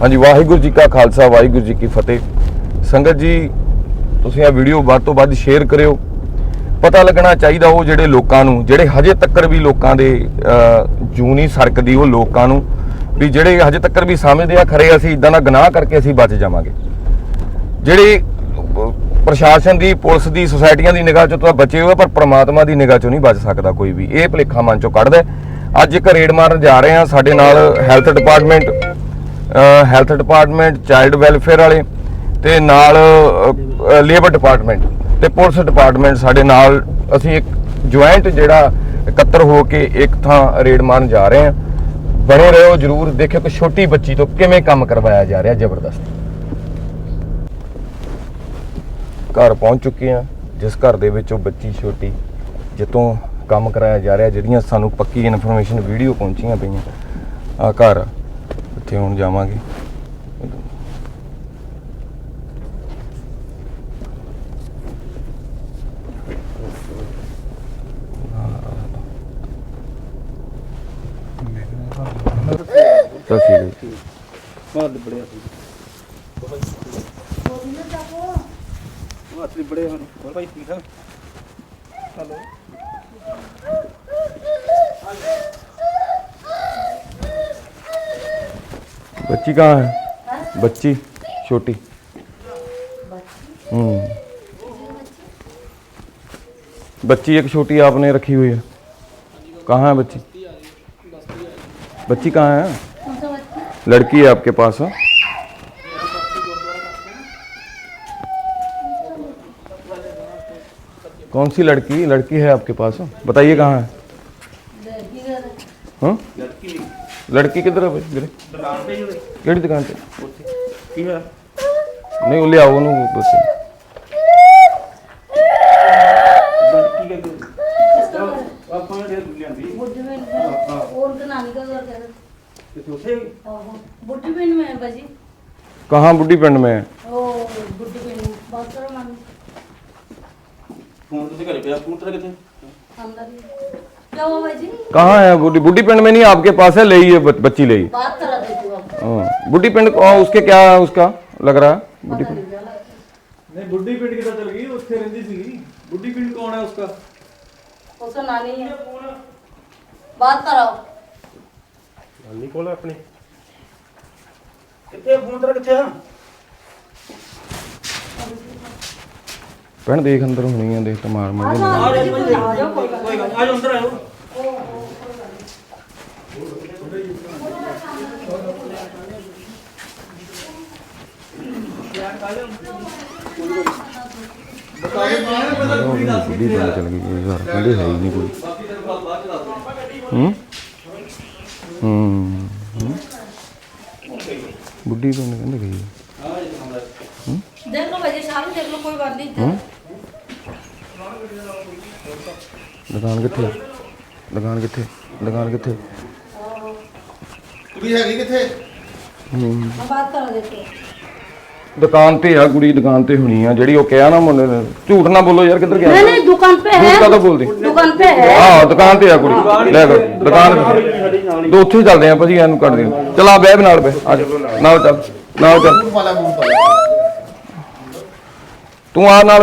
ਹਾਂਜੀ ਵਾਹਿਗੁਰੂ ਜੀ ਕਾ ਖਾਲਸਾ ਵਾਹਿਗੁਰੂ ਜੀ ਕੀ ਫਤਿਹ। ਸੰਗਤ ਜੀ ਤੁਸੀਂ ਇਹ ਵੀਡੀਓ ਵੱਧ ਤੋਂ ਵੱਧ ਸ਼ੇਅਰ ਕਰਿਓ। ਪਤਾ ਲੱਗਣਾ ਚਾਹੀਦਾ ਉਹ ਜਿਹੜੇ ਲੋਕਾਂ ਨੂੰ ਜਿਹੜੇ ਹਜੇ ਤੱਕਰ ਵੀ ਲੋਕਾਂ ਦੇ ਅਹ, ਜੂੰ ਨਹੀਂ ਸਰਕਦੀ ਉਹ ਲੋਕਾਂ ਨੂੰ ਵੀ ਜਿਹੜੇ ਹਜੇ ਤੱਕਰ ਵੀ ਸਮਝਦੇ ਆ ਖਰੇ ਅਸੀਂ ਇਦਾਂ ਦਾ ਗੁਨਾਹ ਕਰਕੇ ਅਸੀਂ ਬਚ ਜਾਵਾਂਗੇ। ਜਿਹੜੇ ਪ੍ਰਸ਼ਾਸਨ ਦੀ ਪੁਲਿਸ ਦੀ ਸੁਸਾਇਟੀਆਂ ਦੀ ਨਿਗਾਹ ਚੋਂ ਤਾਂ ਬਚੇ ਹੋਏ ਆ, ਪਰ ਪ੍ਰਮਾਤਮਾ ਦੀ ਨਿਗਾਹ ਚੋਂ ਨਹੀਂ ਬਚ ਸਕਦਾ ਕੋਈ ਵੀ। ਇਹ ਭਲੇਖਾ ਮਨ ਚੋਂ ਕੱਢਦਾ ਅੱਜ ਇੱਕ ਰੇਡ ਮਾਰਨ ਜਾ ਰਹੇ ਆ ਸਾਡੇ ਨਾਲ health department health department, child welfare ਵਾਲੇ ਤੇ ਨਾਲ ਲੇਬਰ ਡਿਪਾਰਟਮੈਂਟ ਤੇ ਪੁਲਿਸ ਡਿਪਾਰਟਮੈਂਟ ਸਾਡੇ ਨਾਲ। ਅਸੀਂ ਇੱਕ ਜੁਆਇੰਟ ਜਿਹੜਾ ਇਕੱਤਰ ਹੋ ਕੇ ਇੱਕ ਥਾਂ ਰੇਡ ਮਾਰਨ ਜਾ ਰਹੇ ਹਾਂ। ਬਣੇ ਰਹੋ ਜਰੂਰ, ਦੇਖਿਓ ਕਿ ਛੋਟੀ ਬੱਚੀ ਤੋਂ ਕਿਵੇਂ ਕੰਮ ਕਰਵਾਇਆ ਜਾ ਰਿਹਾ ਜ਼ਬਰਦਸਤ। ਘਰ ਪਹੁੰਚ ਚੁੱਕੇ ਹਾਂ, ਜਿਸ ਘਰ ਦੇ ਵਿੱਚ ਉਹ ਬੱਚੀ ਛੋਟੀ ਜਿੱਤੋਂ ਕੰਮ ਕਰਾਇਆ ਜਾ ਰਿਹਾ, ਜਿਹੜੀਆਂ ਸਾਨੂੰ ਪੱਕੀ ਇਨਫੋਰਮੇਸ਼ਨ ਵੀਡੀਓ ਪਹੁੰਚੀਆਂ ਪਈਆਂ। ਆ ਘਰ ਆ। ਹੁਣ ਜਾਵਾਂਗੇ ਚਲ ਠੀਕ ਹੈ ਜੀ। ਬੜਿਆ ਸੀ ਬਹੁਤ ਬੜੇ ਹਨ ਹੋਰ ਭਾਈ ਠੀਕ ਠਾਕ ਹਲੋ बच्ची कहाँ है? बच्ची छोटी। हम्म। बच्ची एक छोटी आपने रखी हुई है। कहाँ है बच्ची? बच्ची कहाँ है? लड़की है आपके पास हाँ? कौन सी लड़की? लड़की है आपके पास हाँ? बताइए कहाँ है? हाँ? लड़की किधर है भाई मेरे ਦੁਕਾਨ ਤੇ ਜੁੜੇ ਕਿਹੜੀ ਦੁਕਾਨ ਤੇ ਉੱਥੇ ਕੀ ਹੋਇਆ ਨਹੀਂ ਉਹ ਲਿਆਓ ਉਹਨੂੰ ਦੱਸੋ ਲੜਕੀ ਕਹਿੰਦੇ ਆਪਾਂ ਨੇ ਦੇ ਲਿਆਂਦੀ बुढ़ी बहन में और का नानी का घर है ਤੇ ਉੱਥੇ बुढ़ी बहन में है बाजी कहाँ बुढ़ी पिंड में है ओ बुढ़ी बहन में बात करो नानी ਫੋਨ ਤੇ ਘਰੇ ਪਿਆ ਫੋਨ ਤੇਰਾ ਕਿੱਥੇ अंदर ही क्या हुआ बाजी कहाँ है बुढ़ी बुढ़ी पिंड में नहीं आपके पास है ले ही है बच- बच्ची ले ही बात करा देती हूँ आप हाँ, बुढ़ी पिंड को- उसके क्या है उसका लग रहा है बुढ़ी पता पिंड नहीं क्या लगा। ਨਹੀਂ ਬੁੱਢੀ ਪਿੰਡ ਕਿੱਦਾਂ ਚਲ ਗਈ ਉੱਥੇ ਰਹਿੰਦੀ ਸੀਗੀ ਬੁੱਢੀ ਪਿੰਡ ਕੌਣ ਹੈ ਉਸਕਾ उसका नानी है बात कराओ ਨਾਨੀ ਕੋਲ ਹੈ ਆਪਣੀ ਕਿੱਥੇ ਫੋਨ ਤੇਰਾ ਕਿੱਥੇ ਆ ਭੈਣ ਦੇਖ ਅੰਦਰ ਹੋਣੀ ਆ ਦੇਖ ਤਮਾਰ ਮਾਰ ਦੇ ਆ ਜਾਓ ਕੋਈ ਗੱਲ ਨੀ। ਆ ਜਾਓ ਅੰਦਰ ਆਓ ਬੁੱਢੀ ਬਣ ਚਲ ਗਈ ਇਹ ਘਰ ਕਹਿੰਦੇ ਹੈ ਹੀ ਨਹੀਂ ਕੋਈ। ਹੂੰ? ਹੂੰ ਹੂੰ। ਬੁੱਢੀ ਬਣ ਕਹਿੰਦੇ ਗਈ। ਦੇਖ ਲਓ ਭਾਜੀ ਸਾਰਾ ਦੇਖ ਲਓ ਕੋਈ ਗੱਲ ਨਹੀਂ ਹੂੰ? ਦੁਕਾਨ ਕਿੱਥੇ ਆ? ਦੁਕਾਨ ਕਿੱਥੇ ਦੁਕਾਨ ਕਿੱਥੇ ਕੁੜੀ ਹੈਗੀ ਕਿੱਥੇ हम बात करा देते हैं ਦੁਕਾਨ ਤੇ ਆ ਕੁੜੀ ਦੁਕਾਨ ਤੇ ਹੋਣੀ ਆ ਜਿਹੜੀ ਉਹ ਕਿਹਾ ਨਾ ਮੁੰਡੇ ਨੇ ਝੂਠ ਨਾ ਬੋਲੋ ਯਾਰ ਕਿੱਧਰ ਗਿਆ नहीं नहीं दुकान पे है ਝੂਠ ਕਾਹਦਾ ਬੋਲਦੇ दुकान पे है ਹਾਂ ਦੁਕਾਨ ਤੇ ਆ ਕੁੜੀ ਲੈ ਕਰ ਦੁਕਾਨ ਦੋ ਉੱਥੇ ਹੀ ਚੱਲਦੇ ਆ ਭਾਜੀ ਇਹਨੂੰ ਕੱਢ ਦੇ ਚਲਾ ਬਹਿ ਵੀ ਨਾਲ ਬਹਿ ਆ ਜਾ ਨਾਲ ਚੱਲ ਨਾਲ ਚੱਲ ਮੂੰਹ ਵਾਲਾ ਮੂੰਹ ਵਾਲਾ ਤੂੰ ਆ ਨਾਲ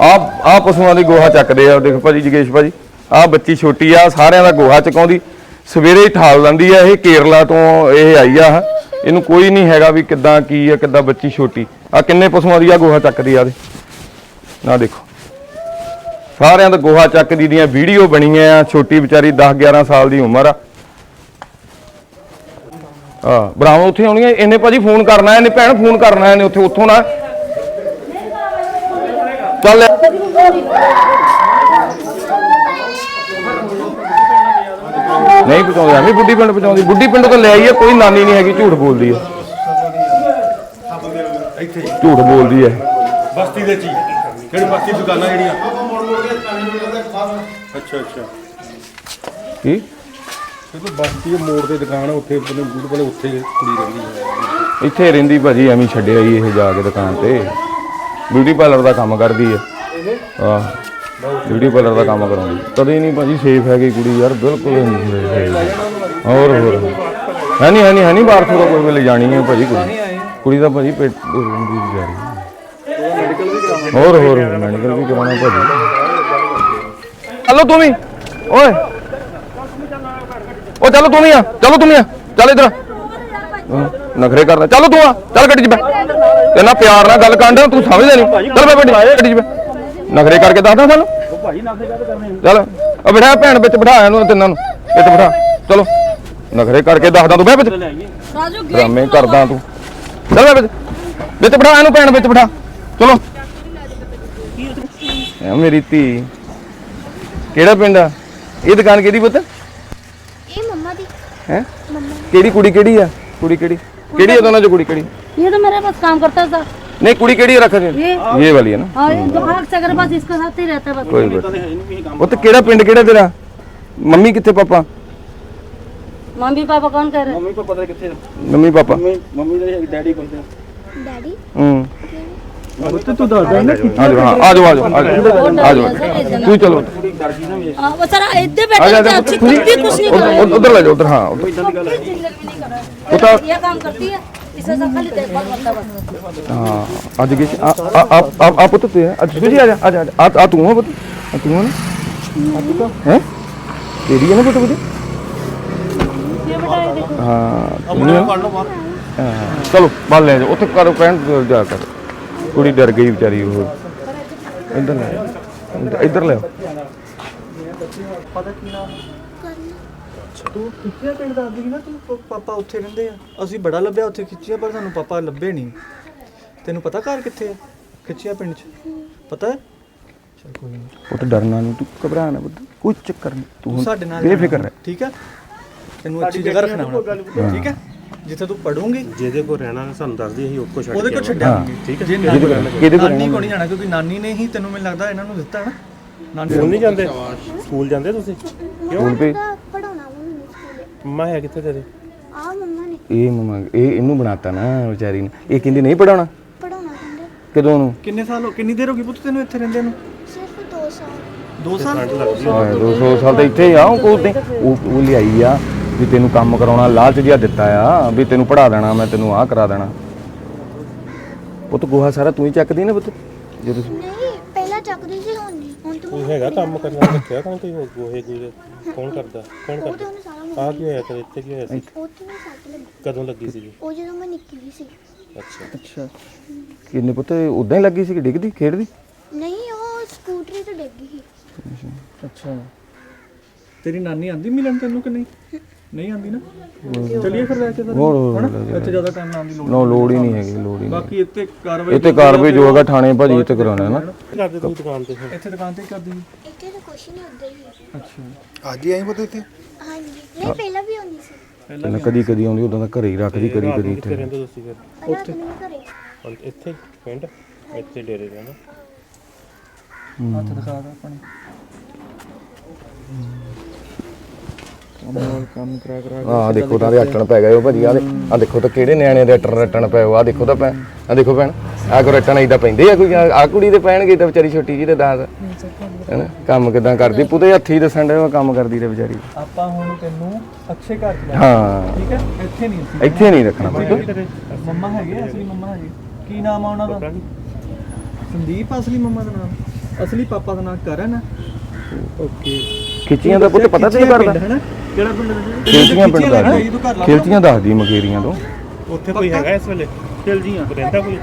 ਆ ਆ ਪਸ਼ੂਆਂ ਦੀ ਗੋਹਾ ਚੱਕਦੇ ਆ, ਦੇਖ ਭਾਜੀ ਜਗੇਸ਼ ਭਾਜੀ। ਆ ਬੱਚੀ ਛੋਟੀ ਆ ਸਾਰਿਆਂ ਦਾ ਗੋਹਾ ਚਕਾਉਂਦੀ। ਸਵੇਰੇ ਹੀ ਠਾਲ ਲੈਂਦੀ ਆ, ਇਹ ਕੇਰਲਾ ਤੋਂ ਇਹ ਆਈ ਆ ਇਹਨੂੰ ਕੋਈ ਨਹੀਂ ਹੈਗਾ ਵੀ ਕਿੱਦਾਂ ਕੀ ਆ, ਕਿੱਦਾਂ ਬੱਚੀ ਛੋਟੀ। ਆ ਕਿੰਨੇ ਪਸ਼ੂਆਂ ਦੀ ਆ ਗੋਹਾ ਚੱਕਦੀ ਆ ਦੇ ਨਾ ਦੇਖੋ। ਸਾਰਿਆਂ ਦਾ ਗੋਹਾ ਚੱਕਦੀ ਦੀਆਂ ਵੀਡੀਓ ਬਣੀਆਂ ਆ, ਛੋਟੀ ਵਿਚਾਰੀ 10 11 ਸਾਲ ਦੀ ਉਮਰ ਆ। ਹਾਂ ਬਰਾਵਾਂ ਉੱਥੇ ਆਉਣੀਆਂ, ਇਹਨੇ ਭਾਜੀ ਫੋਨ ਕਰਨਾ, ਇਹਨੇ ਭੈਣ ਫੋਨ ਕਰਨਾ, ਇਹਨੇ ਉੱਥੇ ਉੱਥੋਂ ਨਾ ਚੱਲ ਨਹੀਂ ਪਹੁੰਚਾਉਂਦੇ ਐਵੇਂ ਬੁੱਢੀ ਪਿੰਡ ਪਹੁੰਚਾਉਂਦੀ। ਬੁੱਢੀ ਪਿੰਡ ਤੋਂ ਲੈ ਆਈਏ ਕੋਈ ਨਾਨੀ ਨਹੀਂ ਹੈਗੀ ਝੂਠ ਬੋਲਦੀ ਹੈ। ਇੱਥੇ ਝੂਠ ਬੋਲਦੀ ਹੈ। ਬਸਤੀ ਦੇ ਚ ਹੀ। ਕਿਹੜੀ ਬਸਤੀ ਦੁਕਾਨਾਂ ਜਿਹੜੀਆਂ? ਅੱਛਾ ਅੱਛਾ। ਕੀ? ਤਾਂ ਬਸਤੀ ਦੇ ਮੋੜ ਤੇ ਦੁਕਾਨ ਆ ਉੱਥੇ ਬੂਟ ਵਾਲੇ ਉੱਥੇ ਕੁੜੀ ਰਹਿੰਦੀ ਹੈ। ਇੱਥੇ ਰਹਿੰਦੀ ਭਾਜੀ ਐਵੇਂ ਛੱਡਿਆ ਹੀ ਇਹ ਜਾ ਕੇ ਦੁਕਾਨ ਤੇ। ਬਿਊਟੀ ਪਾਰਲਰ ਦਾ ਕੰਮ ਕਰਦੀ ਹੈ ਆਹ ਬਿਊਟੀ ਪਾਰਲਰ ਦਾ ਕੰਮ ਕਰਾਉਂਦੀ ਕਦੇ ਨਹੀਂ ਭਾਜੀ ਸੇਫ ਹੈਗੀ ਕੁੜੀ ਯਾਰ ਬਿਲਕੁਲ ਨਹੀਂ safe ਹੈਗੀ। ਹੋਰ ਹੋਰ ਹੈ ਨਹੀਂ ਹੈ ਨਹੀਂ ਹੈ ਨਹੀਂ ਬਾਹਰ ਤੋਂ ਕੋਈ ਵੇਲੇ ਜਾਣੀ ਹੈ ਭਾਜੀ ਕੁੜੀ ਕੁੜੀ ਦਾ ਭਾਜੀ ਪੇਟ ਦੀ ਜਾ ਰਹੀ ਹੈ। ਹੋਰ ਹੋਰ ਮੈਡੀਕਲ ਵੀ ਕਰਾਉਣਾ ਭਾਜੀ। ਚਲੋ ਤੂੰ ਵੀ। ਓਏ। ਉਹ ਚਲੋ ਤੂੰ ਵੀ ਆ। ਚਲੋ ਤੂੰ ਵੀ ਆ। ਚੱਲ ਇਧਰ ਨਖਰੇ ਕਰਦਾ ਚਲੋ ਤੂੰ ਆ। ਚੱਲ ਗੱਡੀ 'ਚ ਬੈ ਇਹਨਾਂ ਪਿਆਰ ਨਾਲ ਗੱਲ ਕਰਨ ਦਾ ਤੂੰ ਸਮਝਦਾ ਨਹੀਂ ਚਲ ਬੇਟੇ ਗੱਡੀ 'ਚ ਨਖਰੇ ਕਰਕੇ ਦੱਸਦਾ ਸਾਨੂੰ। ਉਹ ਭਾਈ ਨਾਸੇ ਗੱਲ ਕਰਨੇ ਆ। ਆ ਬਿਠਾ ਭੈਣ ਵਿੱਚ ਬਿਠਾ ਇਹਨੂੰ ਤਿੰਨਾਂ ਨੂੰ। ਇੱਥੇ ਬਿਠਾ। ਚਲੋ ਨਖਰੇ ਕਰਕੇ ਦੱਸਦਾ ਤੂੰ ਬਹਿ ਵਿੱਚ। ਲੈ ਕਰਦਾ ਤੂੰ। ਚਲ ਬਹਿ ਵਿੱਚ। ਵਿੱਚ ਬਿਠਾ ਇਹਨੂੰ ਭੈਣ ਵਿੱਚ ਬਿਠਾ। ਚਲੋ। ਐ ਮੇਰੀ ਧੀ। ਕਿਹੜਾ ਪਿੰਡ ਆ? ਇਹ ਦੁਕਾਨ ਕਿਹਦੀ ਪੁੱਤ? ਇਹ ਮੰਮਾ ਦੀ। ਹੈ? ਕਿਹੜੀ ਕੁੜੀ ਕਿਹੜੀ ਆ? ਕੁੜੀ ਕਿਹੜੀ? केड़ी है दोनों जो कुड़ी केड़ी ये तो मेरे पास काम करता था नहीं कुड़ी केड़ी है रखा ये ये वाली है ना हाँ ये जो आग सगर पास इसके साथ ही रहता बस कोई बात वो तो केड़ा पिंड केड़ा तेरा मम्मी किथे पापा मम्मी पापा कौन कह रहे मम्मी पापा किथे मम्मी पापा मम्मी डैडी कौन डैडी हम्म ਡੈਡੀ ਕੋਲ ਤੇ ਡੈਡੀ ਹੂੰ ਉੱਤੇ ਤੂੰ ਦੱਸਦਾ ਨਾ ਆ ਜਾਓ ਹਾਂ ਆ ਜਾਓ ਆ ਜਾਓ ਆ ਜਾਓ ਆ ਜਾਓ ਤੂੰ ਚਲੋ ਥੋੜੀ ਡਰ ਗਈ ਨਾ ਮੇਰੇ हाँ, वो सर इतने ਆ बैठे ਜਾ थे ਜਾ अच्छी करती है कुछ नहीं कर रहे ਉਧਰ ਲੈ ਜਾਓ ਉਧਰ ਹਾਂ ਉੱਧਰ। ਇਦਾਂ ਦੀ ਗੱਲ ਹੈ जिंदगी में नहीं कर रहे वो तो- ये काम करती है इसे सब खाली देखभाल करता है बस ਹਾਂ ਅੱਜ ਗਏ ਆ ਆ ਆ ਆ- ਆ ਪੁੱਤ ਤੇ ਅੱਜ ਤੁਸੀਂ ਆ ਜਾ ਆ ਜਾ ਆ ਆ ਤੂੰ ਆ ਪੁੱਤ ਆ ਤੂੰ ਆ ਨਾ ਹੈ ਤੇਰੀ ਹੈ ਨਾ ਪੁੱਤ ਪੁੱਤ ਹਾਂ ਤੂੰ ਆ ਨਾ? ਹਾਂ, ਚਲੋ ਬਾਹਰ ਲੈ ਜਾਓ ਉੱਥੇ ਕਰੋ ਕਹਿਣ ਜਾ ਕਰ ਕੁੜੀ ਡਰ ਗਈ ਵਿਚਾਰੀ ਉਹ। ਇੱਧਰ ਲੈ। ਇੱਧਰ- ਲੈ ਆਓ। ਤੂੰ ਖਿੱਚਿਆ ਪਿੰਡ ਦੱਸਦੀ ਸੀ ਨਾ ਤੂੰ ਪ- ਪਾਪਾ ਉੱਥੇ ਰਹਿੰਦੇ ਆ। ਅਸੀਂ ਬੜਾ ਲੱਭਿਆ ਉੱਥੇ ਖਿੱਚਿਆ ਪਰ ਸਾਨੂੰ ਪਾਪਾ ਲੱਭੇ ਨਹੀਂ। ਤੈਨੂੰ ਪਤਾ ਘਰ ਕਿੱਥੇ ਆ? ਖਿੱਚਿਆ ਪਿੰਡ 'ਚ। ਪਤਾ? ਹੈ ਚਲ ਕੋਈ ਨਹੀਂ ਪੁੱਤ ਡਰਨਾ ਨਹੀਂ ਤੂੰ ਘਬਰਾ ਨਾ ਪੁੱਤ। ਕੋਈ ਚੱਕਰ ਨਹੀਂ ਤੂੰ ਸਾਡੇ ਨਾਲ ਬੇਫਿਕਰ ਰਹਿ। ਠੀਕ ਹੈ ਤੈਨੂੰ ਅੱਛੀ ਜਗ੍ਹਾ ਰੱਖਣਾ ਹੁਣ। ਠੀਕ ਹੈ ਜਿੱਥੇ ਤੂੰ ਪੜੂੰਗੀ ਜਿਹਦੇ ਕੋਲ ਰਹਿਣਾ ਸਾਨੂੰ ਦੱਸ ਦੀ ਅਸੀਂ ਉੱਕੋ ਛੱਡ ਉਹਦੇ ਕੋਲ ਛੱਡਿਆ ਹਾਂ। ਠੀਕ ਹੈ। ਜੇ ਕਿਹਦੇ ਕੋਲ ਰਹਿਣਾ? ਕਿਹਦੇ ਕੋਲ ਨਾਨੀ? ਕੋਲ ਨਹੀਂ ਜਾਣਾ ਕਿਉਂਕਿ ਨਾਨੀ ਨੇ ਹੀ ਤੈਨੂੰ ਮੈਨੂੰ ਲੱਗਦਾ ਇਹਨਾਂ ਨੂੰ ਦਿੱਤਾ ਨਾ। ਨਾਨੀ ਸਕੂਲ ਨਹੀਂ ਜਾਂਦੇ? ਸਕੂਲ ਜਾਂਦੇ ਤੁਸੀਂ? ਸਕੂਲ ਭੇਜ ਪੜਾਉਣਾ ਵਾ ਮੈਨੂੰ ਸਕੂਲੇ। ਮੰਮਾ ਹੈ ਕਿੱਥੇ ਤੇਰੇ? ਆ ਮੰਮਾ ਨੇ। ਇਹ ਮਮਾ ਇਹ ਇਹਨੂੰ ਬਣਾਤਾ ਨਾ ਵਿਚਾਰੀ ਨੇ। ਇਹ ਕਹਿੰਦੀ ਨਹੀਂ ਪੜਾਉਣਾ ਪੜਾਉਣਾ ਕਹਿੰਦੇ। ਕਦੋਂ ਨੂੰ? ਕਿੰਨੇ ਸਾਲ ਹੋ ਕਿੰਨੀ ਦੇਰ ਹੋ ਗਈ ਪੁੱਤ ਤੈਨੂੰ ਇੱਥੇ ਰਹਿੰਦੇ ਨੂੰ? ਸਿਰਫ 2 ਸਾਲ। 2 ਸਾਲ? ਹਾਂ, ਦੋ ਸੌ ਸਾਲ ਤਾਂ ਇੱਥੇ ਆ ਉਹ ਕੋਲ ਤੇ ਉਹ ਉਹ ਲਿਆਈ ਆ। ਵੀ ਤੈਨੂੰ ਕੰਮ ਕਰਾਉਣਾ ਲਾਲਚ ਜਿਹਾ ਦਿੱਤਾ ਆ ਵੀ ਤੈਨੂੰ ਪੜਾ ਦੇਣਾ ਮੈਂ ਤੈਨੂੰ ਆਹ ਕਰਾ ਦੇਣਾ। ਪੁੱਤ ਗੋਹਾ ਸਾਰਾ ਤੂੰ ਹੀ ਚੱਕਦੀ ਨਾ ਪੁੱਤ? ਜੇ ਤੁਸੀਂ ਨਹੀਂ ਪਹਿਲਾਂ ਚੱਕਦੀ ਸੀ ਹੁਣ ਨਹੀਂ। ਹੁਣ ਤੂੰ ਕੋਈ ਹੈਗਾ ਕੰਮ ਕਰਨਾ ਰੱਖਿਆ ਤਾਂ ਕੋਈ ਗੋਹੇ ਗੂਹੇ? ਕੌਣ ਕਰਦਾ? ਕੌਣ ਕਰਦਾ? ਉਹਨੇ ਸਾਰਾ ਆ ਕੀ ਹੋਇਆ ਤੇਰੇ ਇੱਥੇ? ਕੀ ਹੋਇਆ ਸੀ? ਉੱਥੇ ਮੈਂ ਸੱਟ ਲੱਗੀ ਕਦੋਂ ਲੱਗੀ ਸੀ ਜੀ ਉਹ ਜਦੋਂ ਮੈਂ ਨਿੱਕੀ ਜਿਹੀ ਸੀ। ਅੱਛਾ। ਅੱਛਾ। ਕਿੰਨੇ ਪੁੱਤ ਉਦਾਂ ਹੀ ਲੱਗੀ ਸੀ ਕਿ ਡਿੱਗਦੀ ਖੇਡਦੀ? ਨਹੀਂ ਉਹ ਸਕੂਟਰੀ ਤੇ ਡਿੱਗ ਗਈ ਸੀ। ਅੱਛਾ। ਤੇਰੀ ਨਾਨੀ ਆਂਦੀ ਮਿਲਣ ਤੈਨੂੰ ਕਿ ਨਹੀਂ? ਨਹੀਂ ਆਂਦੀ ਨਾ? ਚਲਿਏ ਫਿਰ ਲੈ ਕੇ ਫਿਰ ਹੋਰ ਹੋਰ ਹਨਾ? ਲੈ ਕੇ ਇੱਥੇ ਜ਼ਿਆਦਾ ਟਾਈਮ ਲਾਉਣ ਦੀ ਲੋੜ ਨੋ ਲੋੜ ਹੀ ਨਹੀਂ ਹੈਗੀ ਲੋੜ ਹੀ ਨਹੀਂ। ਬਾਕੀ ਇੱਥੇ ਕਾਰਵਾਈ ਇੱਥੇ ਕਾਰਵਾਈ ਜੋ ਹੈਗਾ ਥਾਣੇ ਭਾਜੀ ਇੱਥੇ ਕਰਾਉਣਾ ਹੈ ਨਾ। ਕਰਦੇ ਤੁਸੀਂ ਦੁਕਾਨ ਤੇ ਫਿਰ ਇੱਥੇ ਦੁਕਾਨ ਤੇ ਹੀ ਕਰਦੀ ਸੀ ਇੱਥੇ ਤਾਂ ਕੁਛ ਨਹੀਂ ਉੱਧਰ ਹੀ ਹੈ। ਅੱਛਾ। ਅੱਜ ਹੀ ਆਈ ਪਤਾ ਇੱਥੇ? ਹਾਂਜੀ। ਨਹੀਂ ਪਹਿਲਾਂ ਵੀ ਆਉਂਦੀ ਸੀ। ਪਹਿਲਾਂ ਕਦੀ ਕਦੀ ਆਉਂਦੀ ਉਦੋਂ ਤਾਂ ਘਰੇ ਹੀ ਰੱਖਦੀ ਕਦੀ ਕਦੀ ਕਿੱਥੇ ਇੱਥੇ। ਰਹਿੰਦੇ ਤੁਸੀਂ ਫਿਰ ਤਾਂ ਘਰੇ। ਹੁਣ ਇੱਥੇ ਪਿੰਡ ਇੱਥੇ ਡੇਰੇ ਰਹਿਣਾ ਹੱਥ ਦਿਖਾ ਦਾ ਆਪਣੇ। ਕੰਮ ਕੰਮ ਕਰਾ ਕਰਾ ਆਹ ਦੇਖੋ ਤਾਂ ਦੇ ਪੈ ਗਏ ਉਹ ਭਾਜੀ ਆ ਆ ਦੇਖੋ ਤਾਂ ਕਿਹੜੇ ਨਿਆਣੇ ਦੇ ਅਟਣ ਰਟਣ ਪਏ ਆ ਦੇਖੋ ਤਾਂ ਪੈ ਆ ਦੇਖੋ ਭੈਣ ਆ ਕੋ ਰਟਣ ਇਦਾਂ ਪੈਂਦੇ ਆ ਕੋਈ ਆ ਕੁੜੀ ਦੇ ਪੈਣਗੇ ਤਾਂ ਵਿਚਾਰੀ ਛੋਟੀ ਜੀ ਦੇ ਦਾਸ। ਹੈਨਾ ਕੰਮ ਕਿਦਾਂ ਕਰਦੀ ਪੁੱਤੇ ਹੱਥੀ ਦੱਸਣ ਦੇ ਉਹ ਕੰਮ ਕਰਦੀ ਤੇ ਵਿਚਾਰੀ। ਆਪਾਂ ਹੁਣ ਤੈਨੂੰ ਅੱਛੇ ਘਰ ਚ ਲੈ ਹਾਂ। ਠੀਕ ਹੈ? ਇੱਥੇ ਨਹੀਂ ਅਸੀਂ ਇੱਥੇ ਨਹੀਂ ਰੱਖਣਾ ਮੰਮਾ ਹੈਗੇ ਅਸਲੀ ਮੰਮਾ ਹੈਗੇ। ਕੀ ਨਾਮ ਆ ਉਹਨਾਂ ਦਾ? ਸੰਦੀਪ ਅਸਲੀ ਮੰਮਾ ਦਾ ਨਾਮ? ਅਸਲੀ ਪਾਪਾ ਦਾ ਨਾਮ ਕਰਨ। ਹੈ ਓਕੇ ਖਿੱਚੀਆਂ ਦਾ ਪੁੱਤ ਪਤਾ ਤੈਨੂੰ ਕਰਦਾ ਹੈਨਾ? ਕਿਹੜਾ ਪਿੰਡ ਦਾ ਖਿਲਚੀਆਂ ਪਿੰਡ ਦਾ ਹੈਨਾ? ਤੂੰ ਘਰ ਲੱਭ ਖਿਲਚੀਆਂ ਦੱਸਦੀ ਮਕੇਰੀਆਂ ਤੋਂ। ਉੱਥੇ ਕੋਈ ਹੈਗਾ ਇਸ ਵੇਲੇ? ਚਲ ਜੀ ਰਹਿੰਦਾ ਕੋਈ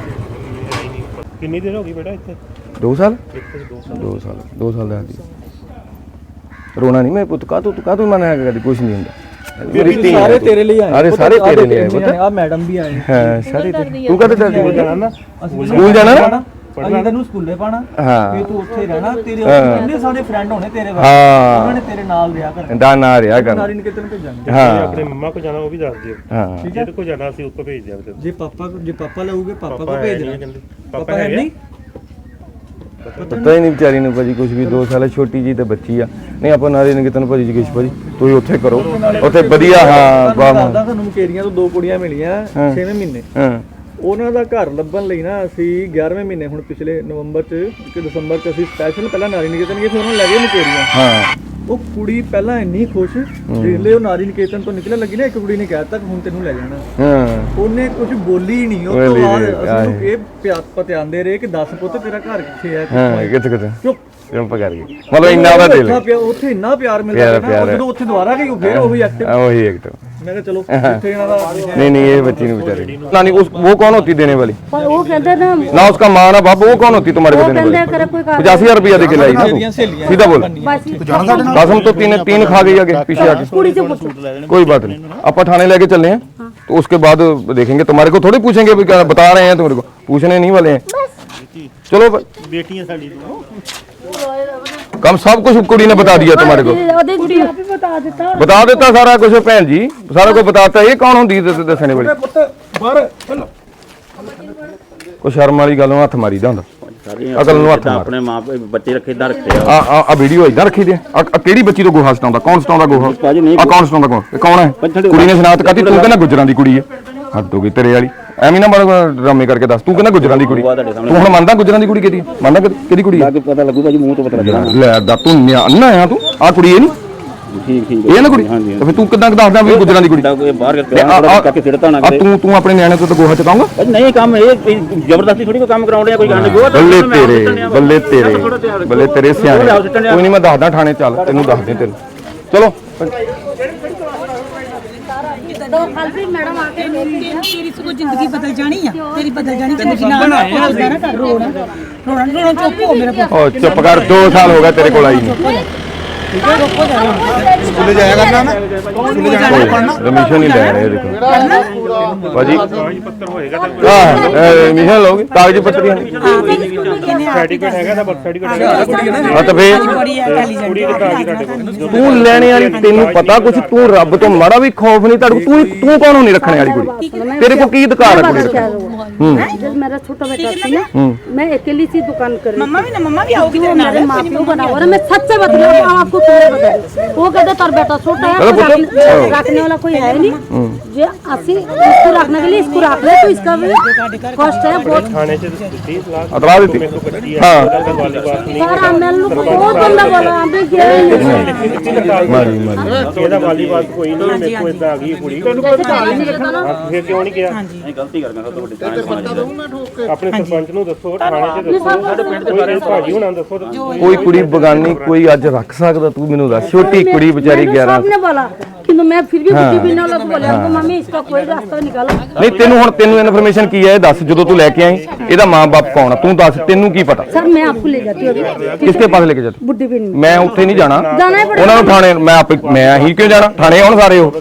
ਕਿੰਨੀ ਦੇਰ ਹੋ ਗਈ ਬੇਟਾ ਇੱਥੇ? 2 ਸਾਲ? ਇੱਥੇ ਦੋ ਸਾਲ। 2 ਸਾਲ 2 ਸਾਲ ਦੱਸਦੀ। ਰੋਣਾ ਨਹੀਂ ਮੈਂ ਪੁੱਤ ਕਾ ਤੂੰ ਕਾ ਤੂੰ ਮਨਾ ਕਦੀ? ਕੁਝ ਨਹੀਂ ਹੁੰਦਾ। ਮੇਰੀ ਧੀ ਸਾਰੇ ਹੈ ਤੂੰ। ਤੇਰੇ ਲਈ ਆਏ। ਅਰੇ ਸਾਰੇ ਤੇਰੇ ਲਈ ਆਏ ਪੁੱਤ। ਆ ਮੈਡਮ ਵੀ ਆਏ। ਹਾਂ ਸਾਰੇ ਤੇਰੇ- ਤੂੰ ਕਦੇ ਡਰਦੀ ਪੁੱਤ? ਨਾ? ਸਕੂਲ ਜਾਣਾ ਨਾ? ਅਸੀਂ ਤੈਨੂੰ ਸਕੂਲੇ ਪਾਣਾ। ਹਾਂ। ਵੀ ਤੂੰ ਉੱਥੇ ਰਹਿਣਾ ਤੇਰੇ ਹਾਂ। ਇੰਨੇ ਸਾਰੇ ਫਰੈਂਡ ਹੋਣੇ ਤੇਰੇ ਹਾਂ। ਉਹਨਾਂ ਨੇ ਤੇਰੇ ਨਾਲ ਰਿਹਾ ਕਰ ਦਾ ਨਾ ਰਿਹਾ ਕਰ ਨਾਰੀ ਨਿਕੇਤਨ ਭੇਜਾਂਗੇ ਹਾਂ। ਆਪਣੇ ਮੰਮਾ ਕੋ ਜਾਣਾ ਉਹ ਵੀ ਦੱਸ ਦਿਓ। ਹਾਂ। ਜਿਹਦੇ ਕੋ ਜਾਣਾ ਅਸੀਂ ਉੱਕੋ ਭੇਜ ਦਿਆ ਜੇ ਪਾਪਾ ਜੇ ਪਾਪਾ ਲਊਗੇ ਪਾਪਾ ਕੋ ਪਾਪਾ ਭੇਜ ਹੈ ਨਹੀਂ ਦੇਣਾ। ਕਹਿੰਦੇ। ਪਾਪਾ ਹੈ ਨਹੀਂ? ਪਤਾ ਹੀ ਨਹੀਂ ਵਿਚਾਰੀ ਨੂੰ ਭਾਜੀ ਕੁਝ ਵੀ 2 ਸਾਲ ਛੋਟੀ ਜੀ ਤੇ ਬੱਚੀ ਆ। ਨਹੀਂ ਆਪਾਂ ਨਾਰੇ ਨਿਕਤਨ ਭਾਜੀ ਜਗੇਸ਼ ਭਾਜੀ ਤੁਸੀਂ ਉੱਥੇ ਕਰੋ। ਉੱਥੇ ਵਧੀਆ ਹਾਂ ਤੁਹਾਨੂੰ ਵਾਹ ਦੱਸਦਾ ਤੁਹਾਨੂੰ ਮੁਕੇਰੀਆਂ ਤੋਂ ਦੋ ਕੁੜੀਆਂ ਮਿਲੀਆਂ 6ਵੇਂ ਮਹੀਨੇ। ਹਾਂ। ਉਹਨਾਂ ਦਾ ਘਰ ਲੱਭਣ ਲਈ ਨਾ ਅਸੀਂ 11ਵੇਂ ਮਹੀਨੇ ਹੁਣ ਪਿਛਲੇ ਨਵੰਬਰ ਚ ਕਿ ਦਸੰਬਰ ਚ ਅਸੀਂ ਸਪੈਸ਼ਲ ਪਹਿਲਾਂ ਨਾਰੀ ਨਿਕੇਤਨ ਗਏ ਫਿਰ ਉਹਨਾਂ ਨੂੰ ਲੈ ਗਏ ਮੁਕੇਰੀਆਂ। ਹਾਂ। ਉਹ ਕੁੜੀ ਪਹਿਲਾਂ ਇੰਨੀ ਖੁਸ਼ ਦੇਖ ਲਿਓ ਨਾਰੀ ਨਿਕੇਤਨ ਤੋਂ ਨਿਕਲਣ ਲੱਗੀ ਨਾ ਇੱਕ ਕੁੜੀ ਨੇ ਕਹਿਤਾ ਕਿ ਹੁਣ ਤੈਨੂੰ ਲੈ ਜਾਣਾ। ਹਾਂ। ਉਹਨੇ ਕੁਝ ਬੋਲੀ ਹੀ ਨਹੀਂ ਉਹ ਤੋਂ ਬਾਅਦ ਅਸੀਂ। ਇਹ ਪਿਆ- ਪਤਿਆਂਦੇ ਰਹੇ ਕਿ 10 ਪੁੱਤ ਤੇਰਾ ਘਰ ਕਿੱਥੇ ਹੈ ਹਾਂ ਕਿੱਥੇ ਕਿੱਥੇ ਚੁੱਪ। ਚੁੱਪ ਕਰ ਗਈ ਮਤਲਬ ਇੰਨਾ ਉਹਦਾ ਦਿਲ ਉੱਥੇ ਪਿਆ- ਉੱਥੇ ਇੰਨਾ ਪਿਆਰ ਮਿਲਦਾ ਪਿਆਰ- ਸੀ ਨਾ ਉਹ ਪਿਆਰ। ਜਦੋਂ ਉੱਥੇ ਦੁਬਾਰਾ ਗਈ ਉਹ ਫੇਰ ਉਹੀ ਐਕਟਿਵ हाँ, वही एक तो ਮੈਂ ਕਿਹਾ ਚਲੋ ਉੱਥੇ ਇਹਨਾਂ ਦਾ नहीं नहीं ये बच्ची नहीं बेचारी ना नहीं उस वो कौन होती देने वाली पर वो कहते ना ना उसका माँ ना बाप वो कौन होती तुम्हारे को वो देने कहते वाली करे कोई काम पचासी हजार रुपया देके लाई ना ਮੇਰੀਆਂ तू। ਸਹੇਲੀਆਂ सीधा बोल बस कसम तो तीन तीन खा गई आगे पीछे आगे कुड़ी से पूछो कोई बात नहीं आप थाने लेके चले हैं तो उसके बाद देखेंगे तुम्हारे को थोड़ी पूछेंगे भी क्या बता रहे हैं तुम्हारे को पूछने नहीं वाले हैं चलो ब- ਬੇਟੀਆਂ ਸਾਡੀ ਤੋਂ कम सब कुछ कुड़ी ने बता दिया तुम्हारे को ओदे कुड़ी आप ही बता देता बता देता सारा कुछ भैन जी सारा कुछ बताता ये कौन होंगी दस- दसने वाली ਪੁੱਤ ਬਾਹਰ ਚੱਲ ਕੋਈ ਸ਼ਰਮ ਵਾਲੀ ਗੱਲ ਨੂੰ ਹੱਥ ਮਾਰੀਦਾ ਹੁੰਦਾ ਅਕਲ ਨੂੰ ਹੱਥ ਮਾਰ ਆਪਣੇ ਮਾਂ ਪਿਓ ਬੱਚੇ ਰੱਖੇ ਇਦਾਂ ਰੱਖੇ ਆ ਆ ਆ ਆ ਵੀਡੀਓ ਇਦਾਂ ਰੱਖੀ ਦੇ ਆ ਆ ਕਿਹੜੀ ਬੱਚੀ ਤੋਂ ਗੋਹਾ ਸਟਾਉਂਦਾ ਕੌਣ ਸਟਾਉਂਦਾ ਗੋਹਾ ਭਾਜੀ ਨਹੀਂ ਆ ਕੌਣ ਸਟਾਉਂਦਾ ਕੌਣ ਇਹ ਕੌਣ ਹੈ ਕੁੜੀ ਨੇ ਸ਼ਨਾਖਤ ਕਰਤੀ ਤੂੰ ਕਹਿੰਦਾ ਗੁਜਰਾਂ ਦੀ ਕੁੜੀ ਹੈ ਹੱਦ ਹੋ ਗਈ ਤੇਰੇ ਵਾਲੀ ਐਵੇਂ ਨਾ ਬੜਾ ਡਰਾਮੇ ਕਰਕੇ ਦੱਸ ਤੂੰ ਕਹਿੰਦਾ ਗੁਜਰਾਂ ਦੀ ਕੁੜੀ। ਤੂੰ ਹੁਣ ਮੰਨਦਾ ਗੁਜਰਾਂ ਦੀ ਕੁੜੀ ਕਿਹਦੀ? ਮੰਨਦਾ ਕਿਹਦੀ ਕੁੜੀ? ਹੈ ਪਤਾ ਲੱਗੂ ਭਾਜੀ ਮੂੰਹ ਤੋਂ ਪਤਾ ਲੱਗਣਾ ਲੈ ਦਾ ਤੂੰ ਨਿਆ ਅੰਨਾ ਆ ਤੂੰ? ਆ ਕੁੜੀ ਇਹ ਨਹੀਂ ਠੀਕ ਠੀਕ। ਇਹ ਨਾ ਕੁੜੀ? ਤੇ ਫਿਰ ਤੂੰ ਕਿਦਾਂ ਦੱਸਦਾ ਵੀ ਗੁਜਰਾਂ ਦੀ ਕੁੜੀ? ਬਾਹਰ ਕਰਕੇ ਸਿੜਤਾ ਨਾ ਕਰੇ ਤੂੰ ਤੂੰ ਆਪਣੇ ਨਿਆਣੇ ਤੋਂ ਗੋਹਾ ਚਕਾਉਂਗਾ ਨਹੀਂ ਕੰਮ ਇਹ ਜ਼ਬਰਦਸਤੀ ਥੋੜੀ ਕੰਮ ਕਰਾਉਣ ਡਿਆ ਕੋਈ ਗੱਲ ਤਾਂ ਬੱਲੇ ਤੇਰੇ। ਬੱਲੇ ਤੇਰੇ। ਬੱਲੇ ਤੇਰੇ ਸਿਆਣੇ। ਕੋਈ ਨਹੀਂ ਮੈਂ ਦੱਸਦਾ ਥਾਣੇ ਚੱਲ। ਤੈਨੂੰ ਦੱਸ ਦੇ ਤੈਨੂੰ ਚਲੋ। तो कल भी मैडम आके देखी है ਤੇਰੀ ਸਗੋਂ ਜ਼ਿੰਦਗੀ ਬਦਲ ਜਾਣੀ ਆ ਤੇਰੀ ਬਦਲ ਜਾਣੀ ਤੈਨੂੰ ਬਿਨਾਂ ਨਾ ਨਾ ਕਰ ਰੋਣਾ ਰੋਣਾ ਰੋਣਾ ਚੁੱਪ ਹੋ ਮੇਰਾ ਪੁੱਤ ਓ ਚੁੱਪ ਕਰ 2 ਸਾਲ ਹੋ ਗਏ ਤੇਰੇ ਕੋਲ ਆਈ ਨੂੰ ਸਕੂਲੇ ਜਾਇਆ ਕਰਨਾ ਨਾ ਸਕੂਲੇ ਜਾਣਾ ਪੜਨਾ ਰਮਿਸ਼ਨ ਨਹੀਂ ਲੈ ਰਹੇ ਦੇਖੋ ਭਾਜੀ ਕਾਗਜ਼ ਪੱਤਰ ਹੋਏਗਾ ਤਾਂ ਆਹ ਰਮਿਸ਼ਨ ਲੋਗੇ ਕਾਗਜ਼ ਪੱਤਰ ਹੀ ਸਰਟੀਫਿਕੇਟ ਹੈਗਾ ਤਾਂ ਬਰਥ ਸਰਟੀਫਿਕੇਟ ਹੈਗਾ ਹਾਂ ਤਾਂ ਫੇਰ ਬੜੀ ਆ ਇੰਟੈਲੀਜੈਂਟ ਕੁੜੀ ਕਿੱਦਾਂ ਆ ਗਈ ਤੁਹਾਡੇ ਕੋਲ ਤੂੰ ਲੈਣੇ ਵਾਲੀ ਤੈਨੂੰ ਪਤਾ ਕੁਛ ਤੂੰ ਰੱਬ ਤੋਂ ਮਾੜਾ ਵੀ ਖੌਫ ਨਹੀਂ ਤੁਹਾਡੇ ਤੂੰ ਤੂੰ ਕੌਣ ਨਹੀਂ ਰੱਖਣੇ ਵਾਲੀ ਕੁੜੀ ਤੇਰੇ ਕੋਲ ਕੀ ਅਧਿਕਾਰ ਹੈ ਕੁੜੀ ਰੱਖਣ ਦਾ? जब मेरा छोटा बेटा था ना मैं अकेली सी दुकान कर रही ਮੰਮਾ ਵੀ ਨਾ ਮੰਮਾ ਵੀ ਆਉਗੀ थी ਤੇਰੇ वो ਨਾਲ मेरे माँ प्यो बना हुआ है मैं सच से बता रही हूँ अब आपको क्यों बता रही वो कहते तार बेटा छोटा है अरे तो पुत्र, रखने हाँ। रखने वाला कोई है नहीं जे ਅਸੀਂ इसको रखने के लिए इसको रख ले तो इसका भी कॉस्ट है बहुत ਥਾਣੇ 'ਚ ਦਿੱਤੀ ਸਲਾਹ ਅਤਰਾ ਦਿੱਤੀ ਮੇਰੇ ਕੋਲ ਬੱਚੀ ਹਾਂ। ਆ ਉਹਦਾ ਵਾਲੀ ਬਾਤ ਨਹੀਂ सारा मैं लोग को बहुत गंदा बोला हम भी गए नहीं ਮਾਰੀ ਮਾਰੀ ਇਹਦਾ ਵਾਲੀ ਬਾਤ ਕੋਈ ਨਹੀਂ ਮੇਰੇ ਕੋਲ ਇਦਾਂ ਆ ਗਈ ਕੁੜੀ ਹਾਂ, ਫਿਰ ਕਿਉਂ ਨਹੀਂ ਗਿਆ ਨਹੀਂ ਗਲਤੀ ਕਰ ਗਿਆ ਸਭ ਤੋਂ ਵੱਡੀ ਤਾਂ ਸਮਾਜ ਆਪਣੇ ਸਰਪੰਚ ਨੂੰ ਦੱਸੋ ਥਾਣੇ 'ਚ ਦੱਸੋ ਸਾਡੇ ਪਿੰਡ ਦੇ ਬਾਰੇ ਭਾਜੀ ਹੁਣਾਂ ਨੂੰ ਦੱਸੋ ਕੋਈ ਕੁੜੀ ਬਗਾਨੀ ਕੋਈ ਅੱਜ ਰੱਖ ਸਕਦਾ ਤੂੰ ਮੈਨੂੰ ਦੱਸ ਛੋਟੀ ਕੁੜੀ मेरे को 11 सबने बोला किंतु मैं फिर भी बुद्धि भी ना लग बोले हमको मम्मी इसका कोई रास्ता निकालो ਨਹੀਂ ਤੈਨੂੰ ਹੁਣ ਤੈਨੂੰ ਇਨਫੋਰਮੇਸ਼ਨ ਕੀ ਹੈ ਇਹ ਦੱਸ ਜਦੋਂ ਤੂੰ ਲੈ ਕੇ ਆਈ ਇਹਦਾ ਮਾਂ-ਬਾਪ ਕੌਣ ਆ ਤੂੰ ਦੱਸ ਤੈਨੂੰ ਕੀ ਪਤਾ सर मैं आपको ले जाती हूँ अभी ਕਿਸਕੇ ਪਾਸ ਲੈ ਕੇ ਜਾ बुद्धि भी नहीं ਮੈਂ ਉੱਥੇ ਨਹੀਂ ਜਾਣਾ जाना ही पड़ेगा ਉਹਨਾਂ ਨੂੰ ਥਾਣੇ ਮੈਂ ਆਪ ਮੈਂ ਹੀ ਕਿਉਂ ਜਾਣਾ ਥਾਣੇ ਆਉਣ ਸਾਰੇ ਉਹ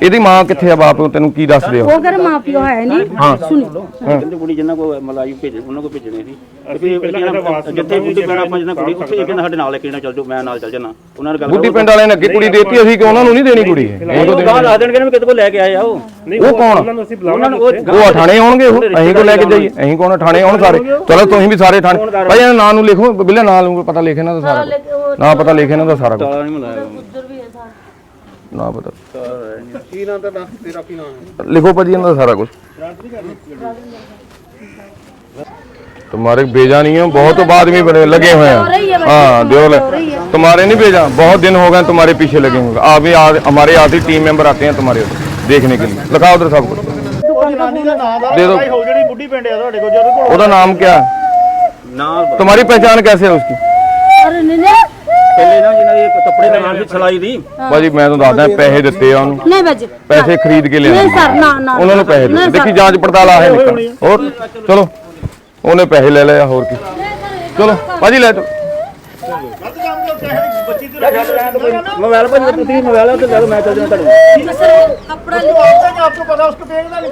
ਇਹਦੀ ਮਾਂ ਕਿੱਥੇ ਆ ਬਾਪ ਤੈਨੂੰ ਕੀ ਦੱਸਦੇ ਹੋ वो अगर माँ प्यो है नहीं सुनिए ਕਹਿੰਦੇ ਕੁੜੀ ਜਿੰਨਾ ਕੋ ਮਲਾਈ ਭੇਜ ਉਹਨਾਂ ਕੋ ਭੇਜਣੇ ਸੀ ਤੇ ਫਿਰ ਇਹਨਾਂ- ਜਿੱਥੇ ਬੁੱਢੀ ਪੈਣਾ ਆਪਾਂ ਜਿੰਨਾ ਕੁੜੀ ਉੱਥੇ ਇਹ ਕਹਿੰਦਾ ਸਾਡੇ ਨਾਲ ਲੈ ਕੇ ਨਾ ਚੱਲ ਜਾਓ ਮੈਂ ਨਾਲ ਚੱਲ ਜਾਣਾ ਉਹਨਾਂ ਨੇ ਗੱਲ ਬੁੱਢੀ ਪਿੰਡ ਵਾਲਿਆਂ ਨੇ ਅੱਗੇ ਕੁੜੀ ਦੇਤੀ ਅਸੀਂ ਕਿ ਉਹਨਾਂ ਨੂੰ ਨਹੀਂ ਦੇਣੀ ਕੁੜੀ ਇਹ ਉਹ ਗਾਹ ਦੱਸ ਦੇਣਗੇ? ਨਾ ਕਿਤੇ ਕੋ ਲੈ ਕੇ ਆਏ ਆ ਉਹ। ਨਹੀਂ ਉਹ ਕੌਣ? ਉਹਨਾਂ ਨੂੰ ਅਸੀਂ ਬੁਲਾਵਾਂਗੇ ਉਹ ਥਾਣੇ ਆਉਣਗੇ ਉਹ। ਅਸੀਂ ਕੋ ਲੈ ਕੇ ਜਾਈਏ? ਅਸੀਂ ਕੋਣ ਥਾਣੇ ਆਉਣ ਸਾਰੇ। ਚਲੋ ਤੁਸੀਂ ਵੀ ਸਾਰੇ ਥਾਣੇ ਭਾਈ ਇਹਨਾਂ ਨਾਂ ਨੂੰ ਲਿਖੋ। ਬਿੱਲੇ ਨਾਂ ਨੂੰ ਪਤਾ ਲਿਖੇ ਇਹਨਾਂ ਦਾ ਸਾਰਾ ਕੁਛ। ਨਾਂ ਪਤਾ ਲਿਖੇ ਇਹਨਾਂ ਦਾ ਸਾਰਾ ਕੁਝ ਤਾਲਾ ਨਹੀਂ ਮਿਲਾਇਆ ਨਾਂ ਪਤਾ। ਕੀ ਨਾਂ ਤਾਂ ਦੱਸ ਤੇਰਾ ਕੀ ਨਾਂ ਹੈ? ਲਿਖੋ ਭਾਜੀ ਇਹਨਾਂ ਦਾ ਸਾਰਾ ਕੁਝ तुम्हारे भेजा नहीं है बहुत बाद में बड़े लगे हुए हैं हाँ देवल तुम्हारे नहीं भेजा बहुत दिन हो गए तुम्हारे पीछे लगे हुए अभी आ, हमारे आती टीम मेंबर आते हैं तुम्हारे देखने के लिए लिखाओ उधर सब कुछ दे दो ਜਿਹੜੀ ਬੁੱਢੀ ਪਿੰਡ ਆ ਤੁਹਾਡੇ ਕੋਲ ਜਦੋਂ ਕੋਲ ਉਹਦਾ ਨਾਮ क्या है ਨਾ तुम्हारी पहचान कैसे है उसकी अरे नहीं ਪਹਿਲੇ ਨਾ ਜਿਹਨਾਂ ਦੀ ਕੱਪੜੇ ਦਾ ਨਾਮ ਸੀ ਸਲਾਈ ਦੀ ਭਾਜੀ ਮੈਂ ਤੁਹਾਨੂੰ ਦੱਸਦਾ ਪੈਸੇ ਦਿੱਤੇ ਆ ਉਹਨੂੰ नहीं बजे ਪੈਸੇ ਖਰੀਦ ਕੇ ਲਿਆ नहीं सर ना ना ਉਹਨਾਂ ਨੂੰ ਪੈਸੇ ਦਿੱਤੇ ਦੇਖੀ ਜਾਂਚ ਪੜਤਾਲ ਆਹੇ ਨਿਕਲ ਹੋਰ ਚਲੋ ਉਹਨੇ ਪੈਸੇ ਲੈ ਲਏ ਆ, ਹੋਰ ਕੀ ਚਲੋ ਭਾਜੀ ਲੈ ਚਲੋ ਮੋਬਾਈਲ ਭਾਜੀ ਤੁਸੀਂ ਮੋਬਾਈਲ ਉੱਤੇ ਲੈ ਲਓ ਮੈਂ ਚੱਲ ਜਾਣਾ ਤੁਹਾਡੇ कपड़ा ਆਪਕੋ ਪਤਾ ਉਸਕੋ ਦੇਖਦਾ ਨਹੀਂ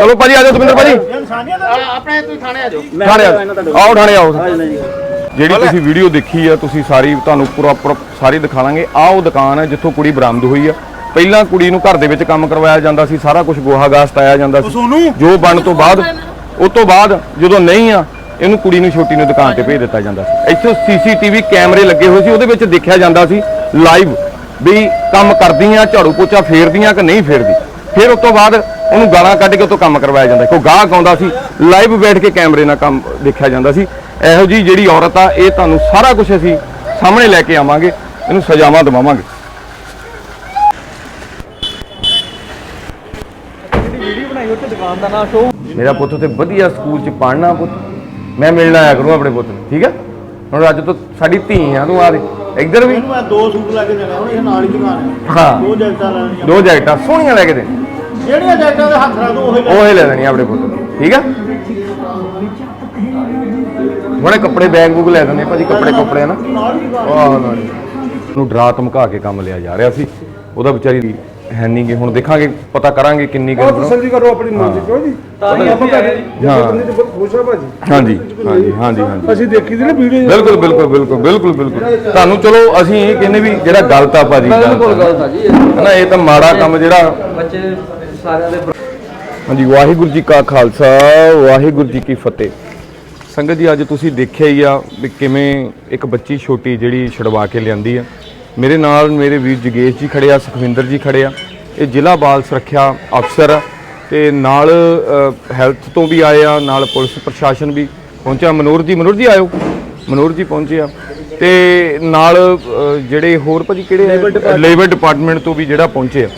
ਚਲੋ ਭਾਜੀ ਆ ਜਾਓ ਤੁਮਿੰਦਰ ਭਾਜੀ ਇਨਸਾਨੀਅਤ ਆਪਣੇ ਤੁਸੀਂ ਥਾਣੇ ਆ ਜਾਓ ਥਾਣੇ ਆਓ ਆਓ ਥਾਣੇ ਆਓ ਨਹੀਂ ਜੀ ਜਿਹੜੀ ਤੁਸੀਂ ਵੀਡੀਓ ਦੇਖੀ ਆ ਤੁਸੀਂ ਸਾਰੀ ਤੁਹਾਨੂੰ ਪ੍ਰੋਪਰ ਸਾਰੀ ਦਿਖਾ ਦਾਂਗੇ ਆਹ ਉਹ ਦੁਕਾਨ ਹੈ ਜਿੱਥੋਂ ਕੁੜੀ ਬਰਾਮਦ ਹੋਈ ਆ ਪਹਿਲਾਂ ਕੁੜੀ ਨੂੰ ਘਰ ਦੇ ਵਿੱਚ ਕੰਮ ਕਰਵਾਇਆ ਜਾਂਦਾ ਸੀ ਸਾਰਾ ਕੁਝ ਗੋਹਾ ਗਾਸ ਤਾਇਆ ਜਾਂਦਾ ਸੀ ਜੋ ਬਣ ਤੋਂ ਬਾਅਦ ਉਸ ਤੋਂ ਬਾਅਦ ਜਦੋਂ ਨਹੀਂ ਆ ਇਹਨੂੰ ਕੁੜੀ ਨੂੰ ਛੋਟੀ ਨੂੰ ਦੁਕਾਨ ਤੇ ਭੇਜ ਦਿੱਤਾ ਜਾਂਦਾ ਸੀ। ਇੱਥੇ ਸੀਸੀਟੀਵੀ ਕੈਮਰੇ ਲੱਗੇ ਹੋਏ ਸੀ ਉਹਦੇ ਵਿੱਚ ਦੇਖਿਆ ਜਾਂਦਾ ਸੀ ਲਾਈਵ ਵੀ ਕੰਮ ਕਰਦੀਆਂ ਝਾੜੂ ਪੋਚਾ ਫੇਰਦੀਆਂ ਕਿ ਨਹੀਂ ਫੇਰਦੀ। ਫਿਰ ਉਸ ਤੋਂ ਬਾਅਦ ਉਹਨੂੰ ਗਾਲਾਂ ਕੱਢ ਕੇ ਉਤੋਂ ਕੰਮ ਕਰਵਾਇਆ ਜਾਂਦਾ ਕੋਈ ਗਾਹਕ ਆਉਂਦਾ ਸੀ ਲਾਈਵ ਬੈਠ ਕੇ ਕੈਮਰੇ ਨਾਲ ਕੰਮ ਦੇਖਿਆ ਜਾਂਦਾ ਸੀ। ਇਹੋ ਜੀ ਜਿਹੜੀ ਔਰਤ ਆ ਇਹ ਤੁਹਾਨੂੰ ਸਾਰਾ ਕੁਝ ਅਸੀਂ ਸਾਹਮਣੇ ਲੈ ਕੇ ਆਵਾਂਗੇ ਇਹਨੂੰ ਸਜ਼ਾਵਾਂ ਦਵਾਵਾਂਗੇ। ਜਿਹੜੀ ਵੀਡੀਓ ਬਣਾਈ ਉੱਥੇ ਦੁਕਾਨ ਦਾ ਨਾਮ ਸ਼ੋ ਮੇਰਾ ਪੁੱਤ ਤੇ ਵਧੀਆ ਸਕੂਲ ਚ ਪੜ੍ਹਨਾ ਪੁੱਤ। ਮੈਂ ਮਿਲਣ ਆਇਆ ਕਰੂੰ ਆਪਣੇ ਪੁੱਤ ਨੂੰ ਠੀਕ ਹੈ ਹੁਣ ਅੱਜ ਤੋਂ ਸਾਡੀ ਧੀ ਆ ਤੂੰ ਆ ਦੇ ਇੱਧਰ ਵੀ। ਇਹਨੂੰ ਮੈਂ ਦੋ ਸੂਟ ਲੈ ਕੇ ਦੇਣੇ ਹੁਣ ਇਹ ਨਾਲ ਹੀ ਦੁਕਾਨ ਹੈ ਹਾਂ। ਦੋ ਜੈਕਟਾਂ ਲੈਣੀਆਂ ਦੋ ਜੈਕਟਾਂ ਸੋਹਣੀਆਂ ਲੈ ਕੇ ਦੇ। ਜਿਹੜੀਆਂ ਜੈਕਟਾਂ ਦੇ ਹੱਥ ਨਾਲ ਦੋ ਉਹ ਉਹ ਹੀ ਲੈ ਲੈਣੀ ਆਪਣੇ ਪੁੱਤ ਨੂੰ ਠੀਕ ਆ? ਬੜੇ ਕੱਪੜੇ ਬੈਗ ਬੁੱਕ ਲੈ ਦਿੰਦੇ ਭਾਜੀ ਕੱਪੜੇ ਕੱਪੜੇ ਨਾ ਆਹ ਨਾ ਨੂੰ ਡਰਾ ਧਮਕਾ ਕੇ ਕੰਮ ਲਿਆ ਜਾ ਰਿਹਾ ਸੀ। ਉਹਦਾ ਵਿਚਾਰੀ ਹੈ ਨਹੀਂ ਗੇ। ਹੁਣ ਦੇਖਾਂਗੇ ਪਤਾ ਕਰਾਂਗੇ ਕਿੰਨੀ ਉਹ ਕੁ ਤਸੱਲੀ ਕਰੋ ਆਪਣੀ ਮਰਜ਼ੀ ਕਿਉਂ ਜੀ? ਤਾਂ ਹੀ ਆਪਾਂ ਤੁਹਾਡੇ ਹਾਂ। ਬੰਦੇ ਚ ਬਹੁਤ ਖੁਸ਼ ਆ ਭਾਜੀ। ਹਾਂਜੀ ਹਾਂਜੀ ਹਾਂਜੀ ਹਾਂਜੀ। ਅਸੀਂ ਦੇਖੀ ਸੀ ਨਾ ਵੀਡੀਓ ਬਿਲਕੁਲ ਬਿਲਕੁਲ ਬਿਲਕੁਲ ਬਿਲਕੁਲ ਬਿਲਕੁਲ। ਤੁਹਾਨੂੰ ਚਲੋ ਅਸੀਂ ਇਹ ਕਹਿੰਦੇ ਵੀ ਜਿਹੜਾ ਗਲਤ ਆ ਭਾਜੀ ਬਿਲਕੁਲ ਗਲਤ ਆ ਜੀ। ਹਨਾ ਇਹ ਤਾਂ ਮਾੜਾ ਕੰਮ ਜਿਹੜਾ ਬੱਚੇ ਸਾਰਿਆਂ ਦੇ ਹਾਂਜੀ ਵਾਹਿਗੁਰੂ ਜੀ ਕਾ ਖਾਲਸਾ ਵਾਹਿਗੁਰੂ ਜੀ ਕੀ ਫਤਿਹ। ਸੰਗਤ ਜੀ ਅੱਜ ਤੁਸੀਂ ਦੇਖਿਆ ਹੀ ਆ ਵੀ ਕਿਵੇਂ ਇੱਕ ਬੱਚੀ ਛੋਟੀ ਜਿਹੜੀ ਛਡਵਾ ਕੇ ਲਿਆਂਦੀ ਆ। ਮੇਰੇ ਨਾਲ ਮੇਰੇ ਵੀਰ ਜਗੇਸ਼ ਜੀ ਖੜੇ ਆ ਸੁਖਵਿੰਦਰ ਜੀ ਖੜੇ ਆ। ਇਹ ਜ਼ਿਲ੍ਹਾ ਬਾਲ ਸੁਰੱਖਿਆ ਅਫਸਰ ਆ ਤੇ ਨਾਲ ਹੈਲਥ ਤੋਂ ਵੀ ਆਏ ਆ ਨਾਲ ਪੁਲਿਸ ਪ੍ਰਸ਼ਾਸਨ ਵੀ ਪਹੁੰਚਿਆ। ਮਨੋਰ ਜੀ ਮਨੋਰ ਜੀ ਆਇਓ। ਮਨੋਰ ਜੀ ਪਹੁੰਚੇ ਆ। ਤੇ ਨਾਲ ਜਿਹੜੇ ਹੋਰ ਭਾਜੀ ਕਿਹੜੇ ਲੇਬਰ ਡਿਪਾਰਟਮੈਂਟ ਤੋਂ ਵੀ ਜਿਹੜਾ ਪਹੁੰਚੇ ਆ।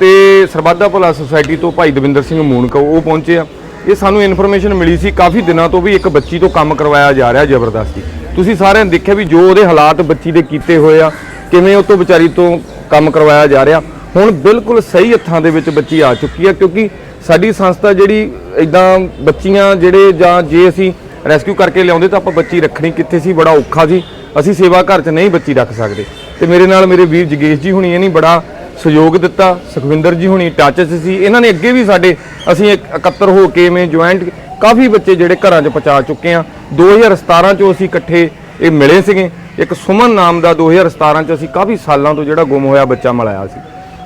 ਤੇ ਸਰਬੱਤਾ ਭਲਾ ਸੁਸਾਇਟੀ ਤੋਂ ਭਾਈ ਦਵਿੰਦਰ ਸਿੰਘ ਮੂਨਕ ਉਹ ਪਹੁੰਚੇ ਆ। ਇਹ ਸਾਨੂੰ ਇਨਫੋਰਮੇਸ਼ਨ ਮਿਲੀ ਸੀ ਕਾਫੀ ਦਿਨਾਂ ਤੋਂ ਵੀ ਇੱਕ ਬੱਚੀ ਤੋਂ ਕੰਮ ਕਰਵਾਇਆ ਜਾ ਰਿਹਾ ਜ਼ਬਰਦਸਤੀ। ਤੁਸੀਂ ਸਾਰਿਆਂ ਨੇ ਦੇਖਿਆ ਵੀ ਜੋ ਉਹਦੇ ਹਾਲਾਤ ਬੱਚੀ ਦੇ ਕੀਤੇ ਹੋਏ ਆ, ਕਿਵੇਂ ਉਹ ਤੋਂ ਵਿਚਾਰੀ ਤੋਂ ਕੰਮ ਕਰਵਾਇਆ ਜਾ ਰਿਹਾ। ਹੁਣ ਬਿਲਕੁਲ ਸਹੀ ਹੱਥਾਂ ਦੇ ਵਿੱਚ ਬੱਚੀ ਆ ਚੁੱਕੀ ਆ, ਕਿਉਂਕਿ ਸਾਡੀ ਸੰਸਥਾ ਜਿਹੜੀ ਇਦਾਂ ਬੱਚੀਆਂ ਜਿਹੜੇ ਜਾਂ ਜੇ ਅਸੀਂ ਰੈਸਕਿਊ ਕਰਕੇ ਲਿਆਉਂਦੇ ਤਾਂ ਆਪਾਂ ਬੱਚੀ ਰੱਖਣੀ ਕਿੱਥੇ ਸੀ, ਬੜਾ ਔਖਾ ਸੀ। ਅਸੀਂ ਸੇਵਾ ਘਰ 'ਚ ਨਹੀਂ ਬੱਚੀ ਰੱਖ ਸਕਦੇ। ਤੇ ਮੇਰੇ ਨਾਲ ਮੇਰੇ ਵੀਰ ਜਗੇਸ਼ ਜੀ ਹੁਣੀ, ਇਹ ਨਹੀਂ ਬੜਾ ਸਹਿਯੋਗ ਦਿੱਤਾ, ਸੁਖਵਿੰਦਰ ਜੀ ਹੁਣੀ ਟੱਚ ਸੀ। ਇਹਨਾਂ ਨੇ ਅੱਗੇ ਵੀ ਸਾਡੇ, ਅਸੀਂ ਇਕੱਤਰ ਹੋ ਕੇ ਮੈਂ ਜੁਆਇੰਟ ਕਾਫੀ ਬੱਚੇ ਜਿਹੜੇ ਘਰਾਂ 'ਚ ਪਹੁੰਚਾ ਚੁੱਕੇ ਆ 2017 'ਚੋਂ ਅਸੀਂ ਇਕੱਠੇ ਇਹ ਮਿਲੇ ਸੀਗੇ। ਇੱਕ ਸੁਮਨ ਨਾਮ ਦਾ 2017 'ਚ ਅਸੀਂ ਕਾਫੀ ਸਾਲਾਂ ਤੋਂ ਜਿਹੜਾ ਗੁੰਮ ਹੋਇਆ ਬੱਚਾ ਮਿਲਾਇਆ ਸੀ।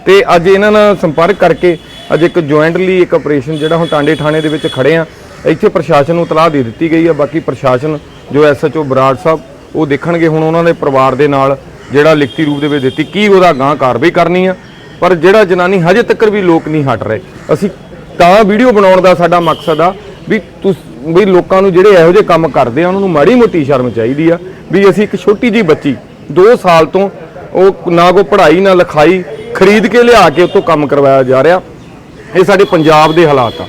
ਤੇ ਅੱਜ ਇਹਨਾਂ ਨਾਲ ਸੰਪਰਕ ਕਰਕੇ ਅੱਜ ਇੱਕ ਜੁਆਇੰਟਲੀ ਇੱਕ ਆਪਰੇਸ਼ਨ ਜਿਹੜਾ ਹੁਣ ਟਾਂਡੇ ਥਾਣੇ ਦੇ ਵਿੱਚ ਖੜੇ ਆ ਇੱਥੇ ਪ੍ਰਸ਼ਾਸਨ ਨੂੰ ਤਲਾਹ ਦੇ ਦਿੱਤੀ ਗਈ ਆ। ਬਾਕੀ ਪ੍ਰਸ਼ਾਸਨ ਜੋ ਐਸਐਚਓ ਬਰਾੜ ਸਾਹਿਬ, ਉਹ ਦੇਖਣਗੇ ਹੁਣ ਉਹਨਾਂ ਦੇ ਪਰਿਵਾਰ ਦੇ ਨਾਲ ਜਿਹੜਾ ਲਿਖਤੀ ਰੂਪ ਦੇ ਵਿੱਚ ਦਿੱਤੀ, ਕੀ ਉਹਦਾ ਗਾਂ ਕਾਰਵਾਈ ਕਰਨੀ ਆ। ਪਰ ਜਿਹੜਾ ਜਨਾਨੀ ਹਜੇ ਤੱਕ ਵੀ ਲੋਕ ਨਹੀਂ ਹਟ ਰਹੇ। ਅਸੀਂ ਤਾਂ ਵੀਡੀਓ ਬਣਾਉਣ ਦਾ ਸਾਡਾ ਮਕਸਦ ਆ ਵੀ ਤੁਸ ਵੀ ਲੋਕਾਂ ਨੂੰ ਜਿਹੜੇ ਇਹੋ ਜਿਹੇ ਕੰਮ ਕਰਦੇ ਆ ਉਹਨਾਂ ਨੂੰ ਮਾੜੀ ਮੋਟੀ ਸ਼ਰਮ ਚਾਹੀਦੀ ਆ ਵੀ ਅਸੀਂ ਇੱਕ ਛੋਟੀ ਜੀ ਬੱਚੀ 2 ਸਾਲ ਤੋਂ ਉਹ ਨਾ ਕੋ ਪੜ੍ਹਾਈ ਨਾ ਲਿਖਾਈ ਖਰੀਦ ਕੇ ਲਿਆ ਕੇ ਉਤੋਂ ਕੰਮ ਕਰਵਾਇਆ ਜਾ ਰਿਹਾ। ਇਹ ਸਾਡੇ ਪੰਜਾਬ ਦੇ ਹਾਲਾਤ ਆ।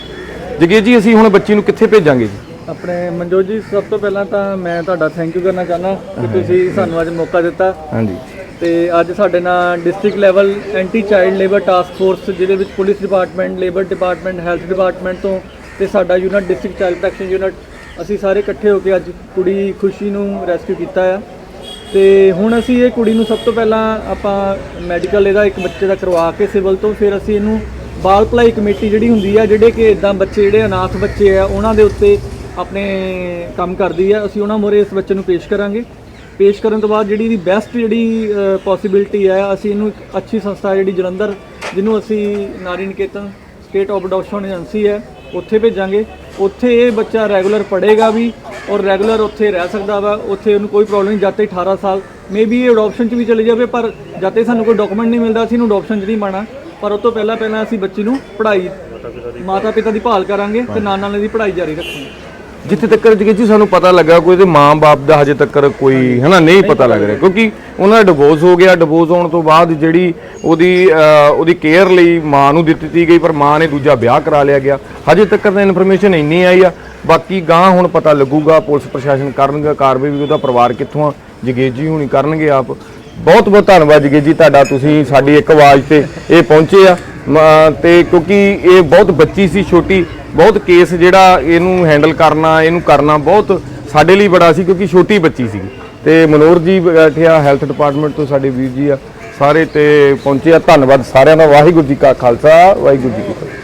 ਜਗੇ ਜੀ ਅਸੀਂ ਹੁਣ ਬੱਚੀ ਨੂੰ ਕਿੱਥੇ ਭੇਜਾਂਗੇ ਜੀ? ਆਪਣੇ ਮਨਜੋਤ ਜੀ ਸਭ ਤੋਂ ਪਹਿਲਾਂ ਤਾਂ ਮੈਂ ਤੁਹਾਡਾ ਥੈਂਕ ਯੂ ਕਰਨਾ ਚਾਹੁੰਦਾ ਕਿ ਤੁਸੀਂ ਸਾਨੂੰ ਅੱਜ ਮੌਕਾ ਦਿੱਤਾ। ਹਾਂਜੀ। ਤੇ ਅੱਜ ਸਾਡੇ ਨਾਲ district level anti child labour task force ਜਿਹਦੇ ਵਿੱਚ police department labour department health department ਤੋਂ ਤੇ ਸਾਡਾ unit district child protection unit ਅਸੀਂ ਸਾਰੇ ਇਕੱਠੇ ਹੋ ਕੇ ਅੱਜ ਕੁੜੀ ਖੁਸ਼ੀ ਨੂੰ ਰੈਸਕਿਊ ਕੀਤਾ ਆ। ਤੇ ਹੁਣ ਅਸੀਂ ਇਹ ਕੁੜੀ ਨੂੰ ਸਭ ਤੋਂ ਪਹਿਲਾਂ ਆਪਾਂ ਮੈਡੀਕਲ ਇਹਦਾ ਇੱਕ ਬੱਚੇ ਦਾ ਕਰਵਾ ਕੇ ਸਿਵਲ ਤੋਂ, ਫਿਰ ਅਸੀਂ ਇਹਨੂੰ ਬਾਲ ਭਲਾਈ ਕਮੇਟੀ ਜਿਹੜੀ ਹੁੰਦੀ ਆ, ਜਿਹੜੇ ਕਿ ਇਦਾਂ ਬੱਚੇ, ਜਿਹੜੇ ਅਨਾਥ ਬੱਚੇ ਆ, ਉਹਨਾਂ ਦੇ ਉੱਤੇ ਆਪਣੇ ਕੰਮ ਕਰਦੀ ਆ। ਅਸੀਂ ਉਹਨਾਂ ਮੋਰੇ ਇਸ ਬੱਚੇ ਨੂੰ ਪੇਸ਼ ਕਰਾਂਗੇ। ਪੇਸ਼ ਕਰਨ ਤੋਂ ਬਾਅਦ ਜਿਹੜੀ ਦੀ ਬੈਸਟ ਜਿਹੜੀ ਪੋਸਿਬਿਲਿਟੀ ਹੈ ਅਸੀਂ ਇਹਨੂੰ ਇੱਕ ਅੱਛੀ ਸੰਸਥਾ ਜਿਹੜੀ ਜਲੰਧਰ ਜਿਹਨੂੰ ਅਸੀਂ Nari Niketan state of adoption agency ਹੈ ਉੱਥੇ ਭੇਜਾਂਗੇ। ਉੱਥੇ ਇਹ ਬੱਚਾ ਰੈਗੂਲਰ ਪੜ੍ਹੇਗਾ ਵੀ ਔਰ ਰੈਗੂਲਰ ਉੱਥੇ ਰਹਿ ਸਕਦਾ ਵਾ ਉੱਥੇ ਉਹਨੂੰ ਕੋਈ ਪ੍ਰੋਬਲਮ ਨਹੀਂ ਜਦ ਤੱਕ 18 ਸਾਲ। ਮੇਬੀ ਇਹ ਅਡਾਪਸ਼ਨ 'ਚ ਵੀ ਚਲੇ ਜਾਵੇ ਪਰ ਜਦ ਤੱਕ ਸਾਨੂੰ ਕੋਈ ਡਾਕੂਮੈਂਟ ਨਹੀਂ ਮਿਲਦਾ ਅਸੀਂ ਇਹਨੂੰ ਅਡਾਪਸ਼ਨ 'ਚ ਨਹੀਂ ਪਾਣਾ ਪਰ ਉਸ ਤੋਂ ਪਹਿਲਾਂ ਪਹਿਲਾਂ ਅਸੀਂ ਬੱਚੀ ਨੂੰ ਪੜ੍ਹਾਈ ਮਾਤਾ ਪਿਤਾ ਦੀ ਭਾਲ ਕਰਾਂਗੇ ਤੇ ਨਾਲ ਨਾਲ ਇਹਦੀ ਪੜ੍ਹਾਈ ਜਾਰੀ ਰੱਖਾਂਗੇ। ਜਿੱਥੇ ਤੱਕ ਜਗੇ ਜੀ ਸਾਨੂੰ ਪਤਾ ਲੱਗਾ ਕੋਈ ਇਹਦੇ ਮਾਂ-ਬਾਪ ਦਾ ਹਜੇ ਤੱਕ ਕੋਈ, ਹਨਾ, ਨਹੀਂ ਪਤਾ ਲੱਗ ਰਿਹਾ। ਕਿਉਂਕਿ ਉਹਨਾਂ ਦਾ ਡਿਵੋਰਸ ਹੋ ਗਿਆ ਡਿਵੋਰਸ ਹੋਣ ਤੋਂ ਬਾਅਦ ਜਿਹੜੀ ਉਹਦੀ ਉਹਦੀ ਕੇਅਰ ਲਈ ਮਾਂ ਨੂੰ ਦਿੱਤੀ ਗਈ, ਪਰ ਮਾਂ ਨੇ ਦੂਜਾ ਵਿਆਹ ਕਰਾ ਲਿਆ ਗਿਆ। ਹਜੇ ਤੱਕ ਤਾਂ ਇਨਫੋਰਮੇਸ਼ਨ ਇੰਨੀ ਆਈ ਆ। ਬਾਕੀ ਗਾਂ ਹੁਣ ਪਤਾ ਲੱਗੂਗਾ, ਪੁਲਿਸ ਪ੍ਰਸ਼ਾਸਨ ਕਰਨਗਾ, ਕਾਰਵਾਈ ਵੀ ਉਹਦਾ ਪਰਿਵਾਰ ਕਿੱਥੋਂ ਆ ਜਗੇਸ਼ ਜੀ ਹੁਣੀ ਕਰਨਗੇ ਆਪ। ਬਹੁਤ ਬਹੁਤ ਧੰਨਵਾਦ ਜਗੇਸ਼ ਜੀ ਤੁਹਾਡਾ, ਤੁਸੀਂ ਸਾਡੀ ਇੱਕ ਆਵਾਜ਼ ਤੇ ਇਹ ਪਹੁੰਚੇ ਆ। ਮ- ਤੇ ਕਿਉਂਕਿ ਇਹ ਬਹੁਤ ਬੱਚੀ ਸੀ, ਛੋਟੀ। ਬਹੁਤ ਕੇਸ ਜਿਹੜਾ ਇਹਨੂੰ ਹੈਂਡਲ ਕਰਨਾ, ਇਹਨੂੰ ਕਰਨਾ ਬਹੁਤ ਸਾਡੇ ਲਈ ਬੜਾ ਸੀ ਕਿਉਂਕਿ ਛੋਟੀ ਬੱਚੀ ਸੀ। ਤੇ ਮਨੋਰ ਜੀ ਬੈਠੇ ਆ, ਹੈਲਥ ਡਿਪਾਰਟਮੈਂਟ ਤੋਂ ਸਾਡੇ ਵੀਰ ਜੀ ਆ, ਸਾਰੇ ਤੇ ਪਹੁੰਚੇ ਆ। ਧੰਨਵਾਦ ਸਾਰਿਆਂ ਦਾ। ਵਾਹਿਗੁਰੂ ਜੀ ਕਾ ਖਾਲਸਾ, ਵਾਹਿਗੁਰੂ ਜੀ ਕੀ ਫਤਿਹ।